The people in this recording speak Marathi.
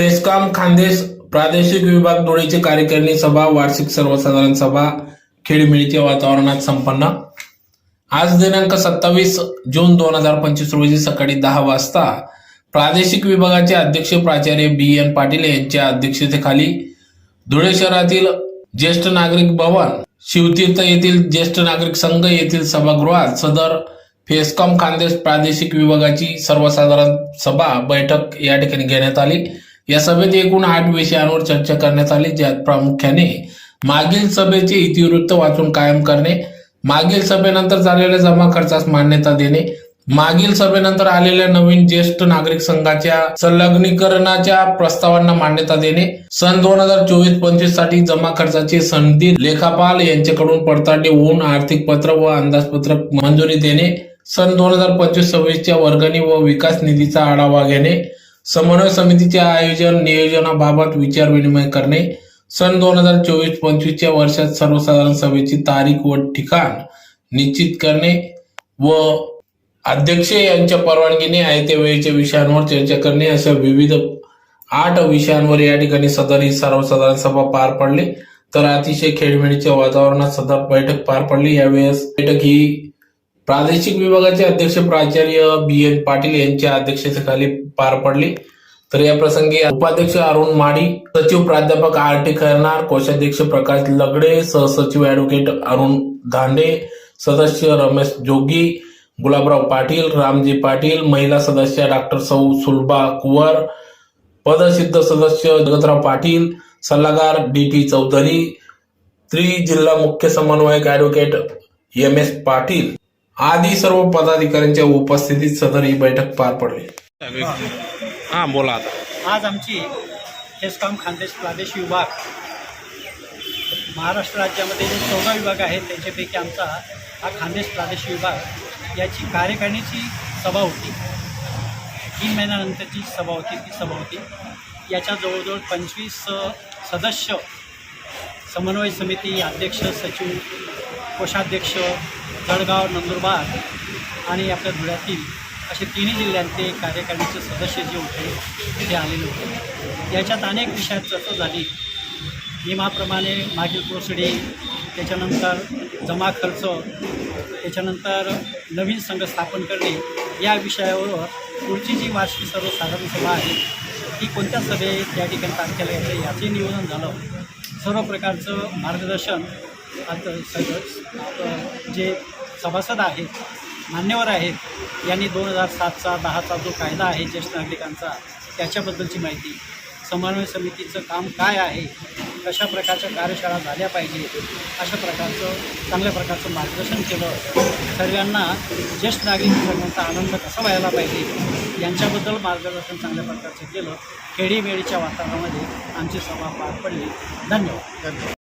फेसकॉम खानदेश प्रादेशिक विभाग धुळेची कार्यकारिणी सभा वार्षिक सर्वसाधारण सभा खेळमेळीच्या वातावरणात संपन्न. आज दिनांक सत्तावीस जून दोन हजार पंचवीस रोजी सकाळी दहा वाजता प्रादेशिक विभागाचे अध्यक्ष प्राचार्य बी एन पाटील यांच्या अध्यक्षतेखाली धुळे शहरातील ज्येष्ठ नागरिक भवन शिवतीर्थ येथील ज्येष्ठ नागरिक संघ येथील सभागृहात सदर फेसकॉम खानदेश प्रादेशिक विभागाची सर्वसाधारण सभा बैठक या ठिकाणी घेण्यात आली. या सभेत एकूण आठ विषयांवर चर्चा करण्यात आली ज्यात प्रामुख्याने मागील सभेचे इतिवृत्त वाचून कायम करणे मागील सभेनंतर झालेल्या जमा खर्चास मान्यता देणे मागील सभेनंतर आलेल्या नवीन ज्येष्ठ नागरिक संघाच्या संलग्नीकरणाच्या प्रस्तावांना मान्यता देणे सन दोन हजार चोवीस पंचवीससाठी जमा खर्चाची संधी लेखापाल यांच्याकडून पडताळणी होऊन आर्थिक पत्र व अंदाजपत्रक मंजुरी देणे सन दोन हजार पंचवीस सव्वीसच्या वर्गणी व विकास निधीचा आढावा घेणे समन्वय समितीच्या आयोजन नियोजनाबाबत विचार विनिमय करणे. सन दोन हजार चोवीस पंचवीसच्या वर्षात सर्वसाधारण सभेची तारीख व ठिकाण निश्चित करणे व अध्यक्ष यांच्या परवानगीने आयत्या वेळेच्या विषयांवर चर्चा करणे. अशा विविध आठ विषयांवर या ठिकाणी सदर ही सर्वसाधारण सभा पार पडली. तर अतिशय खेळमेळीच्या वातावरणात सदर बैठक पार पडली. यावेळेस बैठक ही प्रादेशिक विभागाचे अध्यक्ष प्राचार्य बी एन पाटील यांच्या अध्यक्षतेखाली पार पडली. तर या प्रसंगी उपाध्यक्ष अरुण माडी सचिव प्राध्यापक आर टी खैरनार कोषाध्यक्ष प्रकाश लगडे सहसचिव ऍडव्होकेट अरुण धांडे सदस्य रमेश जोगी गुलाबराव पाटील रामजी पाटील महिला सदस्य डॉक्टर सौ सुलभा कुवर पदसिद्ध सदस्य जगतराव पाटील सल्लागार डी टी चौधरी त्रि जिल्हा मुख्य समन्वयक ऍडव्होकेट एम एस पाटील. आदी सर्व पदाधिकाऱ्यांच्या उपस्थितीत सदर ही बैठक पार पडली. हा बोला आता. आज आमची हेस्कॉम खानदेश प्रादेशिक विभाग महाराष्ट्र राज्यामध्ये जे चौदा विभाग आहेत त्याच्यापैकी आमचा हा खानदेश प्रादेशिक विभाग याची कार्यकारिणीची सभा होती. तीन महिन्यानंतरची सभा होती ती सभा होती. याच्या जवळजवळ पंचवीस सदस्य समन्वय समिती अध्यक्ष सचिव कोषाध्यक्ष जळगाव नंदुरबार आणि आपल्या धुळ्यातील असे तिन्ही जिल्ह्यांचे कार्यकारिणीचे सदस्य जे होते ते आलेले होते. याच्यात अनेक विषयात चर्चा झाली. नियमाप्रमाणे मागील प्रोसिडिंग त्याच्यानंतर जमा खर्च त्याच्यानंतर नवीन संघ स्थापन करणे या विषयावर पुढची जी वार्षिक सर्वसाधारण सभा आहे ती कोणत्या सभेत त्या ठिकाणी तारखेला याचं याचे नियोजन झालं. सर्व प्रकारचं मार्गदर्शन आता सगळं जे सभासद आहेत मान्यवर आहेत यांनी दोन हजार सातचा दहाचा जो कायदा आहे ज्येष्ठ नागरिकांचा त्याच्याबद्दलची माहिती समन्वय समितीचं काम काय आहे कशा प्रकारच्या कार्यशाळा झाल्या पाहिजे अशा प्रकारचं चांगल्या प्रकारचं मार्गदर्शन केलं सर्वांना ज्येष्ठ नागरिक करण्याचा आनंद कसा व्हायला पाहिजे यांच्याबद्दल मार्गदर्शन चांगल्या प्रकारचं केलं खेडीमेळीच्या वातावरणामध्ये आमची सभा पार पडली. धन्यवाद. धन्यवाद.